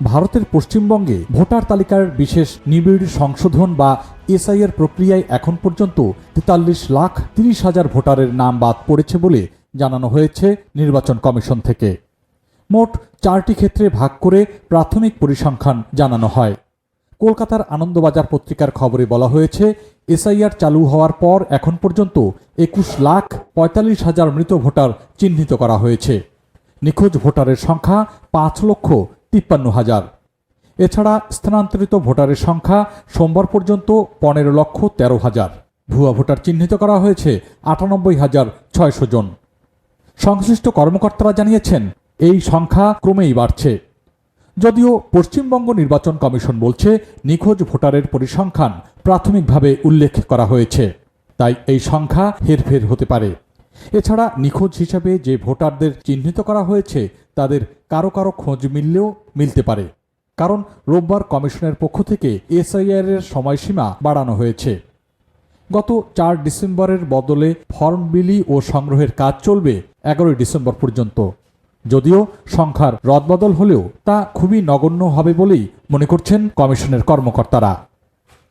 ভারতের পশ্চিমবঙ্গে ভোটার তালিকার বিশেষ নিবিড় সংশোধন বা এসআইআর প্রক্রিয়ায় এখন পর্যন্ত তেতাল্লিশ লাখ তিরিশ হাজার ভোটারের নাম বাদ পড়েছে বলে জানানো হয়েছে নির্বাচন কমিশন থেকে। মোট চারটি ক্ষেত্রে ভাগ করে প্রাথমিক পরিসংখ্যান জানানো হয়। কলকাতার আনন্দবাজার পত্রিকার খবরে বলা হয়েছে, এসআইআর চালু হওয়ার পর এখন পর্যন্ত একুশ লাখ পঁয়তাল্লিশ হাজার মৃত ভোটার চিহ্নিত করা হয়েছে। নিখোঁজ ভোটারের সংখ্যা পাঁচ লক্ষ তিপ্পান্ন হাজার। এছাড়া স্থানান্তরিত ভোটারের সংখ্যা সোমবার পর্যন্ত পনেরো লক্ষ তেরো হাজার। ভুয়া ভোটার চিহ্নিত করা হয়েছে আটানব্বই হাজার ছয়শো জন। সংশ্লিষ্ট কর্মকর্তারা জানিয়েছেন, এই সংখ্যা ক্রমেই বাড়ছে। যদিও পশ্চিমবঙ্গ নির্বাচন কমিশন বলছে, নিখোঁজ ভোটারের পরিসংখ্যান প্রাথমিকভাবে উল্লেখ করা হয়েছে। তাই এই সংখ্যা হেরফের হতে পারে। এছাড়া নিখোঁজ হিসাবে যে ভোটারদের চিহ্নিত করা হয়েছে, তাদের কারও কারও খোঁজ মিললেও মিলতে পারে। কারণ রোববার কমিশনের পক্ষ থেকে এসআইআর এর সময়সীমা বাড়ানো হয়েছে। গত চার ডিসেম্বরের বদলে ফর্ম বিলি ও সংগ্রহের কাজ চলবে এগারোই ডিসেম্বর পর্যন্ত। যদিও সংখ্যার রদবদল হলেও তা খুবই নগণ্য হবে বলেই মনে করছেন কমিশনের কর্মকর্তারা।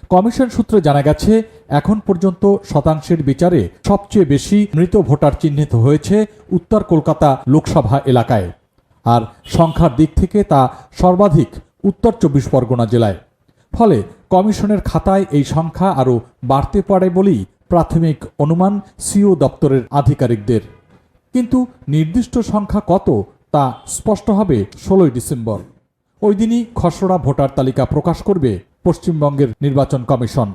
কমিশন সূত্রে জানা গেছে এখন পর্যন্ত শতাংশের বিচারে সবচেয়ে বেশি মৃত ভোটার চিহ্নিত হয়েছে উত্তর কলকাতা লোকসভা এলাকায়। আর সংখ্যার দিক থেকে তা সর্বাধিক উত্তর চব্বিশ পরগনা জেলায়। ফলে কমিশনের খাতায় এই সংখ্যা আরও বাড়তে পারে বলেই প্রাথমিক অনুমান সিও দপ্তরের আধিকারিকদের। কিন্তু নির্দিষ্ট সংখ্যা কত তা স্পষ্ট হবে ষোলোই ডিসেম্বর। ওই দিনই খসড়া ভোটার তালিকা প্রকাশ করবে পশ্চিমবঙ্গের নির্বাচন কমিশন।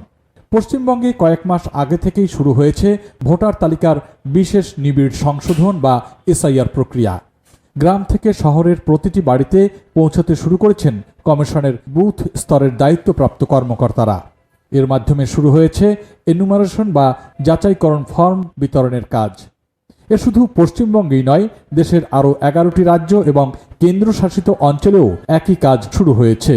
পশ্চিমবঙ্গে কয়েক মাস আগে থেকেই শুরু হয়েছে ভোটার তালিকার বিশেষ নিবিড় সংশোধন বা এসআইআর প্রক্রিয়া। গ্রাম থেকে শহরের প্রতিটি বাড়িতে পৌঁছতে শুরু করেছেন কমিশনের বুথ স্তরের দায়িত্বপ্রাপ্ত কর্মকর্তারা। এর মাধ্যমে শুরু হয়েছে এনুমারেশন বা যাচাইকরণ ফর্ম বিতরণের কাজ। এ শুধু পশ্চিমবঙ্গেই নয়, দেশের আরও এগারোটি রাজ্য এবং কেন্দ্রশাসিত অঞ্চলেও একই কাজ শুরু হয়েছে।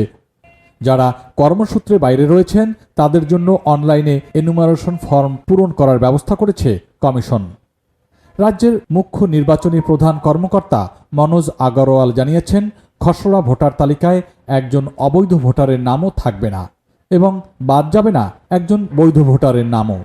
যারা কর্মসূত্রে বাইরে রয়েছেন, তাদের জন্য অনলাইনে এনুমারেশন ফর্ম পূরণ করার ব্যবস্থা করেছে কমিশন। রাজ্যের মুখ্য নির্বাচনী প্রধান কর্মকর্তা মনোজ আগরওয়াল জানিয়েছেন, খসড়া ভোটার তালিকায় একজন অবৈধ ভোটারের নামও থাকবে না এবং বাদ যাবে না একজন বৈধ ভোটারের নামও।